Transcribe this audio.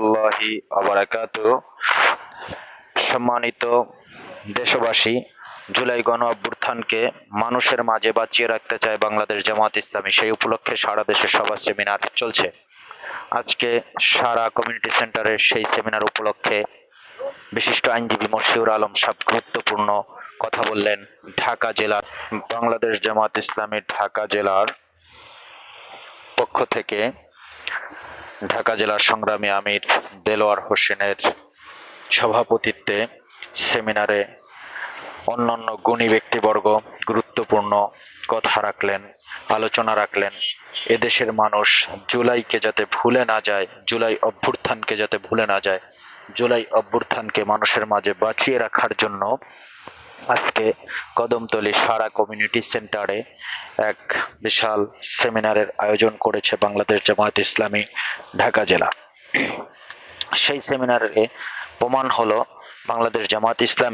রহমতুল্লাহি আবরাকাত। সম্মানিত দেশবাসী, জুলাই গণ অভ্যুত্থানকে মানুষের মাঝে বাঁচিয়ে রাখতে চায় বাংলাদেশ জামাত ইসলামী। সেই উপলক্ষে সারা দেশে সভা সেমিনার চলছে। আজকে সারা কমিউনিটি সেন্টারের সেই সেমিনার উপলক্ষে বিশিষ্ট আইনজীবী মশিউর আলম সাহেব গুরুত্বপূর্ণ কথা বললেন। ঢাকা জেলার, বাংলাদেশ জামাত ইসলামী ঢাকা জেলার পক্ষ থেকে ঢাকা জেলার সংগ্রামী আমির দেলোয়ার হোসেনের সভাপতিত্বে সেমিনারে অন্যান্য গুণী ব্যক্তিবর্গ গুরুত্বপূর্ণ কথা রাখলেন, আলোচনা রাখলেন। এদেশের মানুষ জুলাইকে যাতে ভুলে না যায়, জুলাই অভ্যুত্থানকে যাতে ভুলে না যায়, জুলাই অভ্যুত্থানকে মানুষের মাঝে বাঁচিয়ে রাখার জন্য আজকে কদমতলী সারা কমিউনিটি সেন্টারে এক বিশাল সেমিনারের আয়োজন করেছে বাংলাদেশ জামায়াত ইসলামী ঢাকা জেলা। সেই সেমিনারে প্রমাণ হলো বাংলাদেশ জামায়াত ইসলাম